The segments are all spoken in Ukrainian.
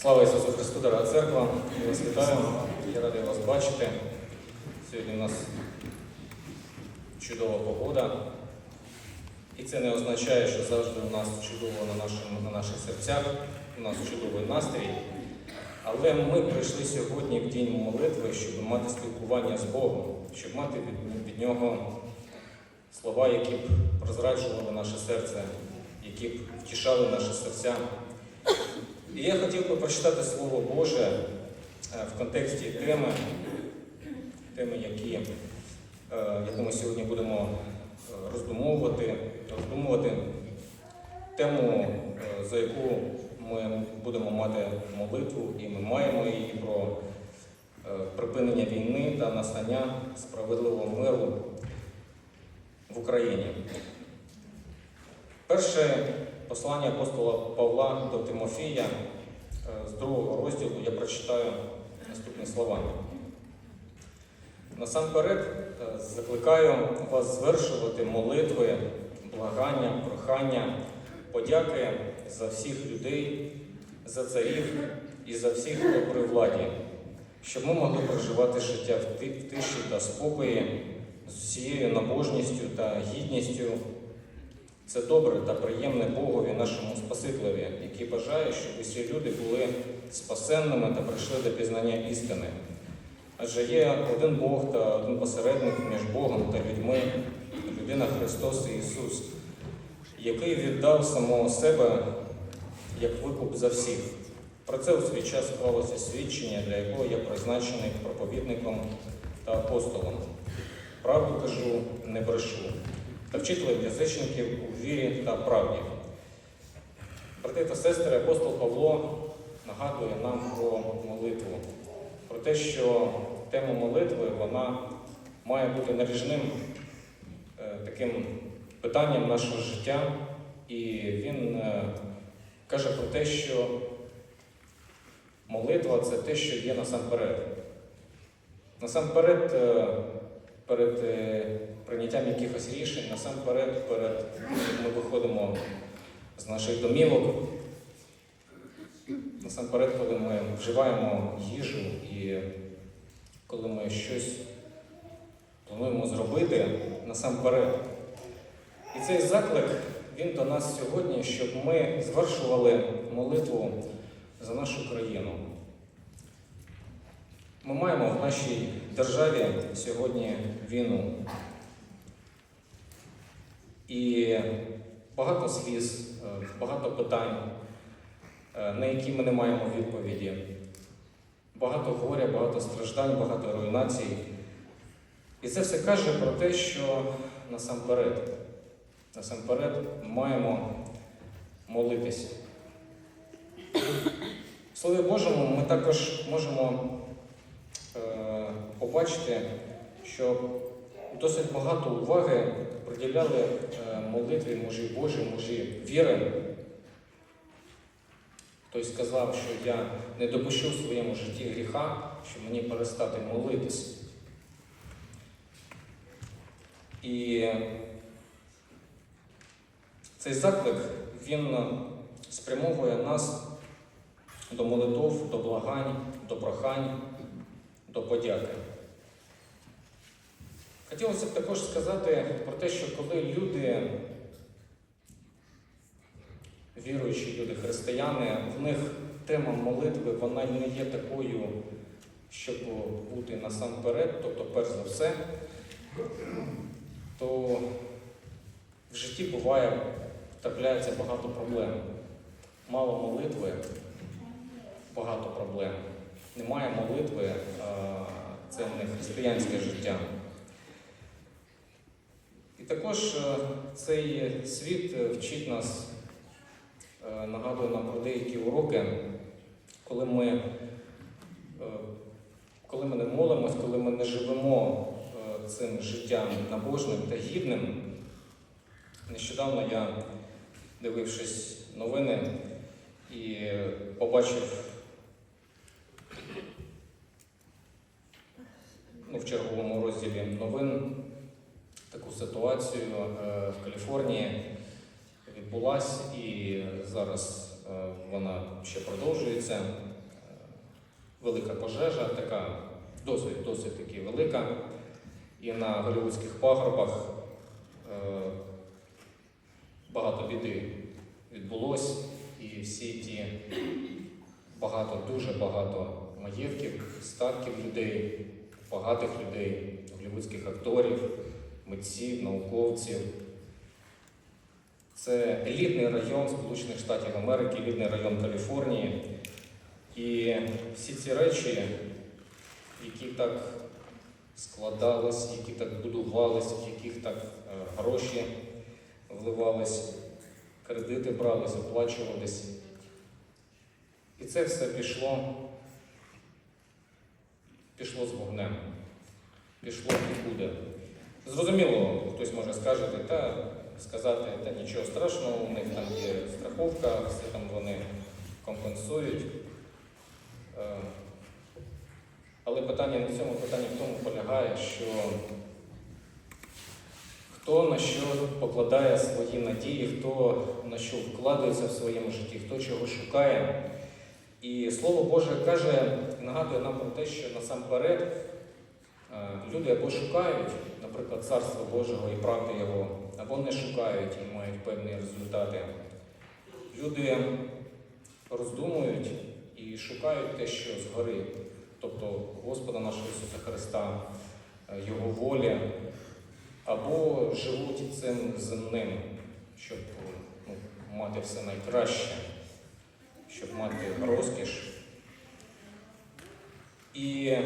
Слава Ісусу Христу, дорога церква! Я вас вітаю, я радий вас бачити. Сьогодні у нас чудова погода. І це не означає, що завжди у нас чудово на, нашому, на наших серцях, у нас чудовий настрій. Але ми прийшли сьогодні в день молитви, щоб мати спілкування з Богом, щоб мати від, від нього слова, які б розраджували наше серце, які б втішали наші серця. І я хотів би прочитати Слово Боже е, в контексті теми, теми, які, е, яку ми сьогодні будемо е, роздумовувати, роздумувати, тему, за яку ми будемо мати молитву, і ми маємо її про припинення війни та настання справедливого миру в Україні. Перше послання апостола Павла до Тимофія з другого розділу я прочитаю наступні слова. Насамперед е, закликаю вас звершувати молитви, благання, прохання, подяки за всіх людей, за царів і за всіх, хто при владі, щоб ми могли проживати життя в тиші та спокої з усією набожністю та гідністю. Це добре та приємне Богові, нашому Спасителеві, який бажає, щоб усі люди були спасенними та прийшли до пізнання істини. Адже є один Бог та один посередник між Богом та людьми, людина Христос і Ісус, який віддав самого себе як викуп за всіх. Про це у свій час склалося свідчення, для якого я призначений проповідником та апостолом. Правду кажу, не брешу та вчителем язичників у вірі та правді. Брати та сестри, апостол Павло нагадує нам про молитву, про те, що тема молитви вона має бути наріжним е, таким питанням нашого життя, і він е, каже про те, що молитва це те, що є насамперед. Насамперед, е, перед прийняттям якихось рішень, насамперед, перед ми виходимо з наших домівок, насамперед, коли ми вживаємо їжу і коли ми щось плануємо зробити, насамперед. І цей заклик, він до нас сьогодні, щоб ми звершували молитву за нашу країну. Ми маємо в нашій державі сьогодні війну. І багато сліз, е, багато питань, е, на які ми не маємо відповіді. Багато горя, багато страждань, багато руйнацій. І це все каже про те, що насамперед, насамперед маємо молитися. В Слові Божому ми також можемо е, побачити, що досить багато уваги приділяли е, молитві мужі Божі, мужі віри. Хтось сказав, що я не допущу в своєму житті гріха, щоб мені перестати молитись. І цей заклик він спрямовує нас до молитов, до благань, до прохань, до подяки. Хотілося б також сказати про те, що коли люди, віруючі люди, християни, в них тема молитви, вона не є такою, щоб бути насамперед, тобто перш за все, то в житті буває, трапляється багато проблем. Мало молитви, багато проблем. Немає молитви, це не християнське життя. Також е, цей світ е, вчить нас, е, нагадує нам про деякі уроки, коли ми, коли ми не молимось, коли ми не живемо цим життям набожним та гідним. Нещодавно я, дивившись новини, і побачив ну, в черговому розділі новин таку ситуацію е, в Каліфорнії відбулася і зараз е, вона ще продовжується. велика пожежа, така досить, досить таки велика. І на голівудських пагорбах е, багато біди відбулось, і всі ті багато, дуже багато маєтків, статків людей, багатих людей, голівудських акторів, митців, науковців. Це елітний район Сполучених Штатів Америки, елітний район Каліфорнії. І всі ці речі, які так складались, які так будувались, в яких так е, гроші вливались, кредити брались, оплачувались. І це все пішло, пішло з вогнем, пішло нікуди. Зрозуміло, хтось може скажете, та сказати, та нічого страшного, у них там є страховка, все там вони компенсують. Е, Але питання в цьому, питання в тому полягає, що хто на що покладає свої надії, хто на що вкладається в своєму житті, хто чого шукає. І Слово Боже каже, нагадує нам про те, що насамперед люди або шукають, наприклад, Царство Божого і правди Його, або не шукають і мають певні результати. Люди роздумують і шукають те, що згори, тобто Господа нашого Ісуса Христа, е, Його волі, або живуть цим земним, щоб ну, мати все найкраще, щоб мати розкіш. І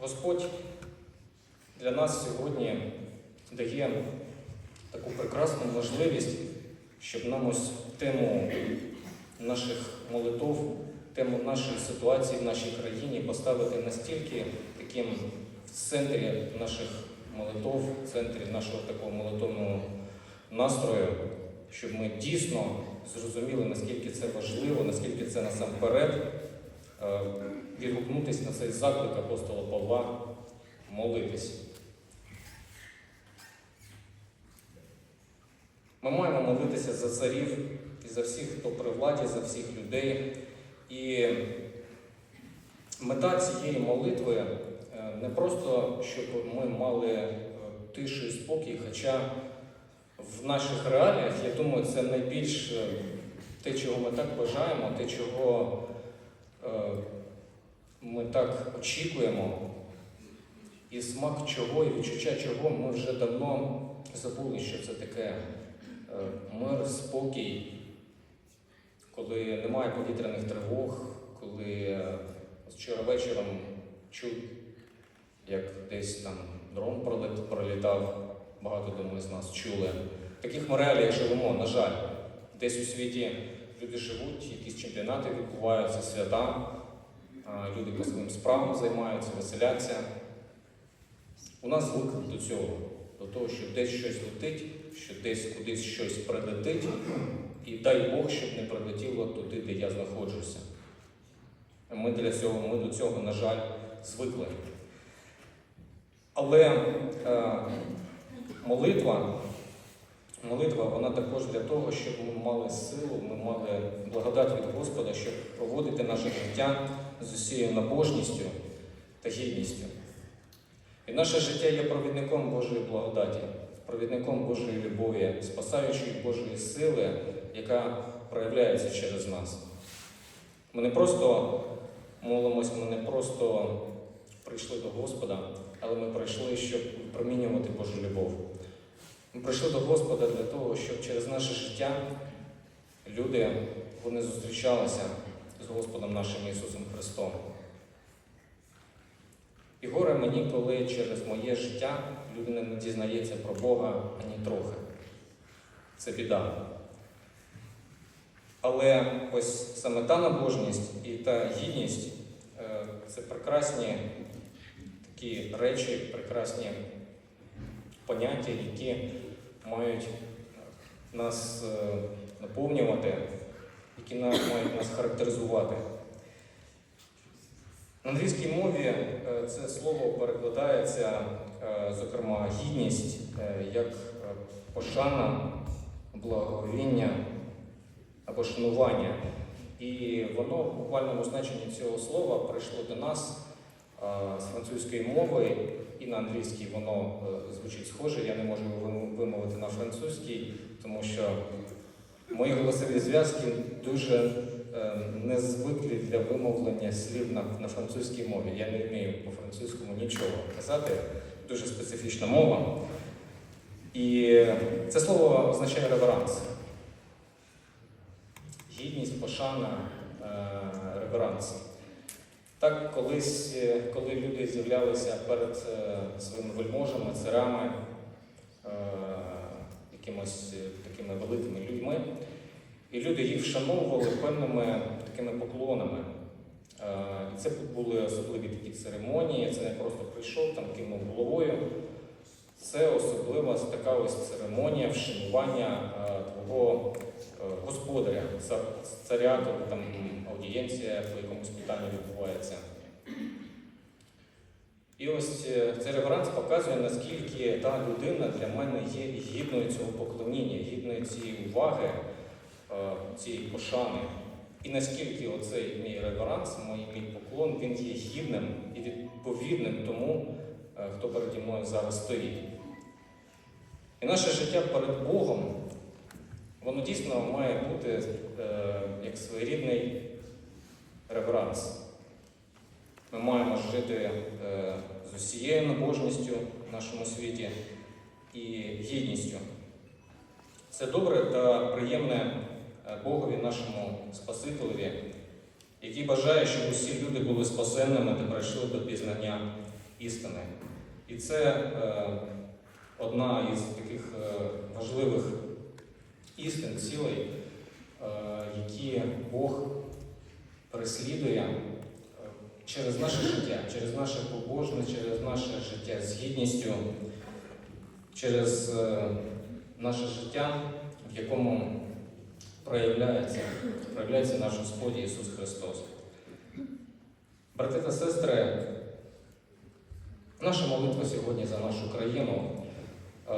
Господь для нас сьогодні дає таку прекрасну можливість, щоб нам ось тему наших молитов, тему нашої ситуації в нашій країні поставити настільки таким в центрі наших молитов, в центрі нашого такого молитовного настрою, щоб ми дійсно зрозуміли, наскільки це важливо, наскільки це насамперед відгукнутися на цей заклик апостола Павла молитись. Ми маємо молитися за царів і за всіх, хто при владі, за всіх людей. І мета цієї молитви е, не просто, щоб ми мали е, тишу і спокій, хоча в наших реаліях, я думаю, це найбільш е, те, чого ми так бажаємо, те, чого е, ми так очікуємо, і смак чого, і відчуття чого ми вже давно забули, що це таке е, мир, спокій, коли немає повітряних тривог, коли е, вчора вечором чув, як десь там дрон пролітав, багато думаю з нас чули. Таких ми реаліях живемо, на жаль. Десь у світі люди живуть, якісь чемпіонати відбуваються, свята, люди по своїм справам займаються, веселяться. У нас звик до цього, до того, що десь щось летить, що десь кудись щось прилетить, і дай Бог, щоб не прилетіло туди, де я знаходжуся. Ми для цього, ми до цього, на жаль, звикли. Але е, молитва, молитва, вона також для того, щоб ми мали силу, ми мали благодать від Господа, щоб проводити наше життя з усією набожністю та гідністю. І наше життя є провідником Божої благодаті, провідником Божої любові, спасаючої Божої сили, яка проявляється через нас. Ми не просто молимось, ми не просто прийшли до Господа, але ми прийшли, щоб промінювати Божу любов. Ми прийшли до Господа для того, щоб через наше життя люди вони зустрічалися Господом нашим Ісусом Христом. І горе мені, коли через моє життя людина не дізнається про Бога ані трохи. Це біда. Але ось саме та набожність і та гідність е, це прекрасні такі речі, прекрасні поняття, які мають нас е, наповнювати, які мають нас характеризувати. На англійській мові е, це слово перекладається, е, зокрема, гідність е, як пошана, благовіння або шанування. І воно в буквальному значенні цього слова прийшло до нас з французької мови, і на англійській воно звучить схоже. Я не можу його вимовити на французькій, тому що мої голосові зв'язки дуже е, незвиклі для вимовлення слів на, на французькій мові. Я не вмію по-французькому нічого казати, дуже специфічна мова. І це слово означає реверанс. Гідність, пошана, е, реверанс. Так, колись, е, коли люди з'являлися перед е, своїми вельможами, царями, е, якимось е, такими великими людьми, і люди їх вшановували певними такими поклонами. Е, І це були особливі такі церемонії, це не просто прийшов, там кивнув головою. Це особлива така ось церемонія вшанування е, твого господаря, царя, коли там аудієнція по якомусь питанню відбувається. І ось е, цей реверанс показує, наскільки та людина для мене є гідною цього поклоніння, гідною цієї уваги, е, цієї пошани. І наскільки оцей мій реверанс, мій, мій поклон, він є гідним і відповідним тому, е, хто переді мною зараз стоїть. І наше життя перед Богом, воно дійсно має бути як своєрідний реверанс. Ми маємо жити е, з усією набожністю в нашому світі і гідністю. Це добре та приємне е, Богові, нашому Спасителеві, який бажає, щоб усі люди були спасенними та прийшли до пізнання істини. І це е, одна із таких важливих істин, цілей, які Бог переслідує через наше життя, через наше побожне, через наше життя з гідністю, через е, наше життя, в якому проявляється, проявляється наш Господь Ісус Христос. Брати та сестри, наша молитва сьогодні за нашу країну, е,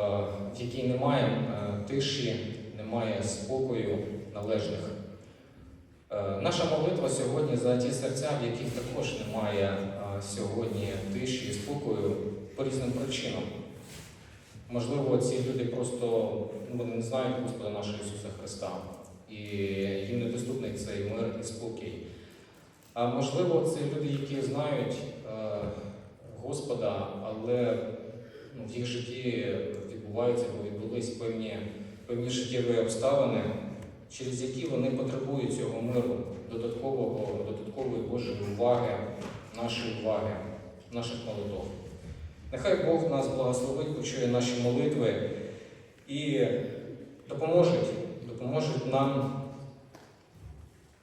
в якій немає е, тиші, немає спокою належних. Наша молитва сьогодні за ті серця, в яких також немає сьогодні тиші і спокою по різним причинам. Можливо, ці люди просто ну, вони не знають Господа нашого Ісуса Христа, і їм недоступний цей мир і спокій. А можливо, це люди, які знають Господа, але ну, в їх житті відбуваються або відбулись певні, певні життєві обставини, через які вони потребують цього миру, додаткового, додаткової Божої уваги, нашої уваги, наших молитв. Нехай Бог нас благословить, почує наші молитви і допоможуть, допоможуть нам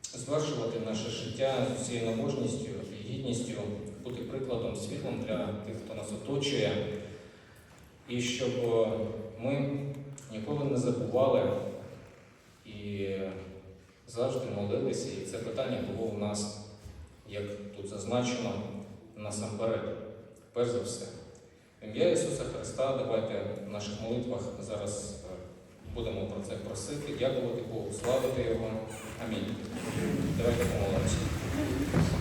звершувати наше життя з усією набожністю і гідністю, бути прикладом, світлом для тих, хто нас оточує, і щоб ми ніколи не забували і завжди молилися. І це питання було у нас, як тут зазначено, насамперед, перш за все. Ім'я Ісуса Христа, давайте в наших молитвах зараз е, будемо про це просити, дякувати Богу, славити Його. Амінь. Давайте помолимося.